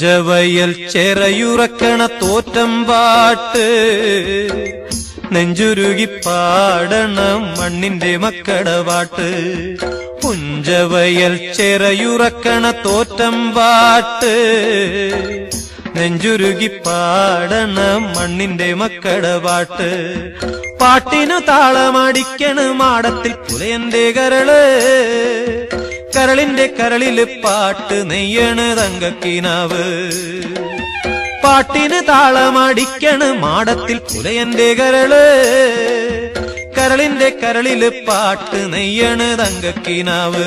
പുഞ്ചവയൽ ചെറയുറക്കണ തോറ്റം പാട്ട്. നെഞ്ചുരുകി പാടണം മണ്ണിന്റെ മക്കടവാട്ട്. പുഞ്ചവയൽ ചെറയുറക്കണ തോറ്റം പാട്ട്. നെഞ്ചുരുകി പാടണം മണ്ണിന്റെ മക്കടവാട്ട്. പാട്ടിനു താളമടിക്കണ് മാടത്തിൽ പുലയന്റെ കരൾ. കരളിന്റെ കരളിൽ പാട്ട് നെയ്യണ് തങ്കക്കിനാവ്. പാട്ടിന് താളമടിക്കണ് മാടത്തിൽ പുലയന്റെ കരൾ. കരളിന്റെ കരളിൽ പാട്ട് നെയ്യണ് തങ്കക്കിനാവ്.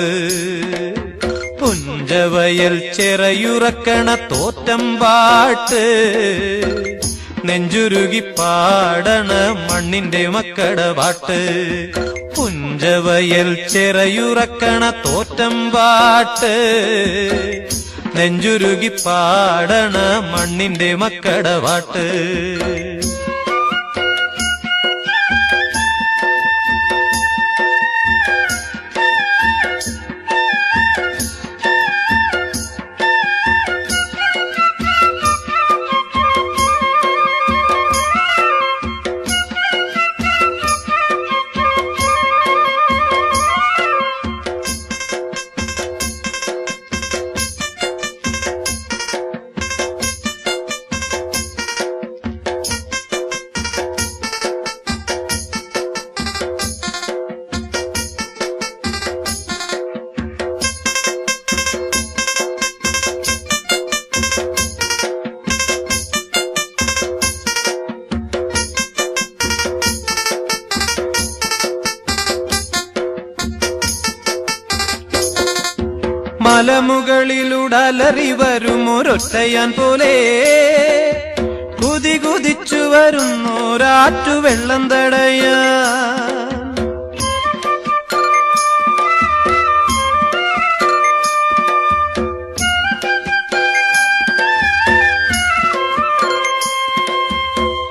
പുഞ്ചവയൽ ചെറയുറക്കണ തോറ്റം പാട്ട്. നെഞ്ചുരുകി പാടണ മണ്ണിന്റെ മക്കട പാട്ട്. പുഞ്ചവയൽ ചെറയുറക്കണ തോറ്റം പാട്ട്. നെഞ്ചുരുകി പാടണ മണ്ണിന്റെ മക്കട പാട്ട് മലമുകളിലുടലറി വരുമൊരൊറ്റയാൻ പോലെ കുതി കുതിച്ചു വരുന്നോരാറ്റു വെള്ളം തടയ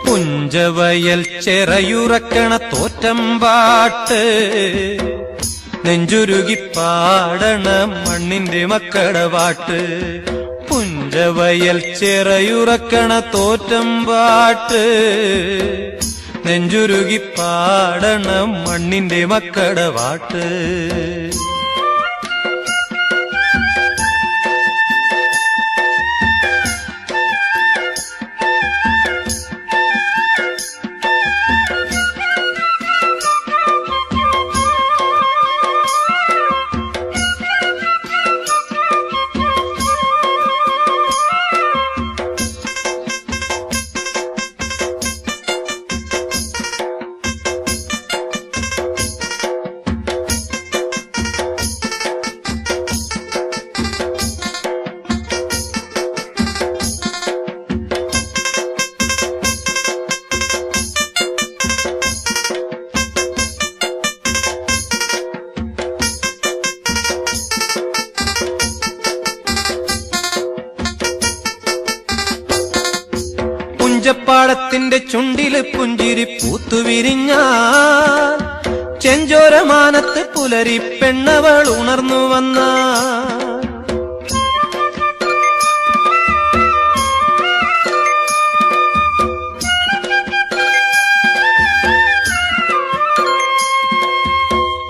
പുഞ്ചവയൽ ചെറയുറക്കണ തോറ്റം പാട്ട് നെഞ്ചുരുകി പാടണം മണ്ണിന്റെ മക്കടവാട്ട്. പുഞ്ചവയൽ ചിറയുറക്കണ തോറ്റം പാട്ട്. നെഞ്ചുരുകി പാടണം മണ്ണിന്റെ മക്കടവാട്ട്. പുഞ്ചപ്പാടത്തിന്റെ ചുണ്ടിൽ പുഞ്ചിരി പൂത്തുവിരിഞ്ഞ ചെഞ്ചോരമാനത്ത് പുലരി പെണ്ണവൾ ഉണർന്നു വന്ന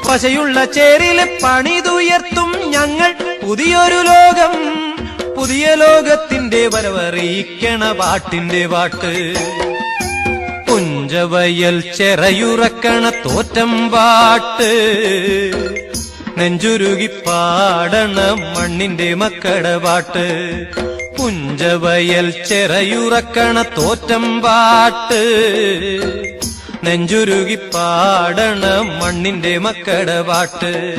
പശയുള്ള ചേരിൽ പണിതുയർത്തും ഞങ്ങൾ പുതിയൊരു ലോകം. പുതിയ ലോകത്തിന്റെ വരവറിയിക്കണ പാട്ടിന്റെ പാട്ട്. പുഞ്ചവയൽ ചെറയുറക്കണ തോറ്റം പാട്ട്. നെഞ്ചുരുകി പാടണം മണ്ണിന്റെ മക്കട പാട്ട്. പുഞ്ചവയൽ ചെറയുറക്കണ തോറ്റം പാട്ട്. നെഞ്ചുരുകി പാടണം മണ്ണിന്റെ മക്കട പാട്ട്.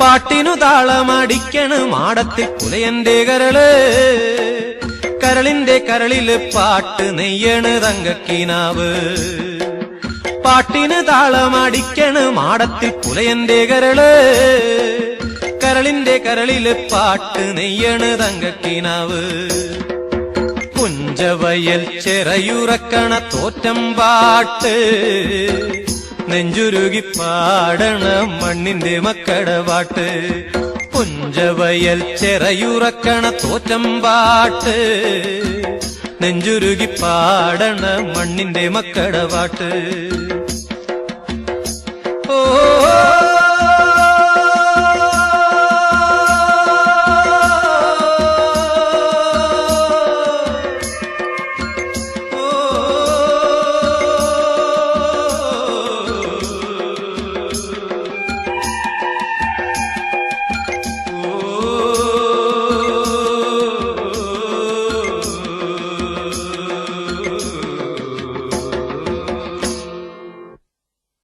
പാട്ടിനു താളമടിക്കണ് മാടത്തിൽ പുലയന്റെ കരൾ. കരളിന്റെ കരളിൽ പാട്ട് നെയ്യണ് തങ്കക്കിനാവ്. പാട്ടിന് താളമടിക്കണ് മാടത്തിൽ പുലയന്റെ കരൾ. കരളിന്റെ കരളിൽ പാട്ട് നെയ്യണ് തങ്കക്കിനാവ്. പുഞ്ചവയൽ ചെറയുറക്കണ തോറ്റം പാട്ട്. നെഞ്ചുരുകി പാടണം മണ്ണിന്റെ മക്കടവാട്ട്. പുഞ്ചവയൽ ചെറയുറക്കണ തോറ്റം പാട്ട്. നെഞ്ചുരുകി പാടണം മണ്ണിന്റെ മക്കടവാട്ട്. ഓ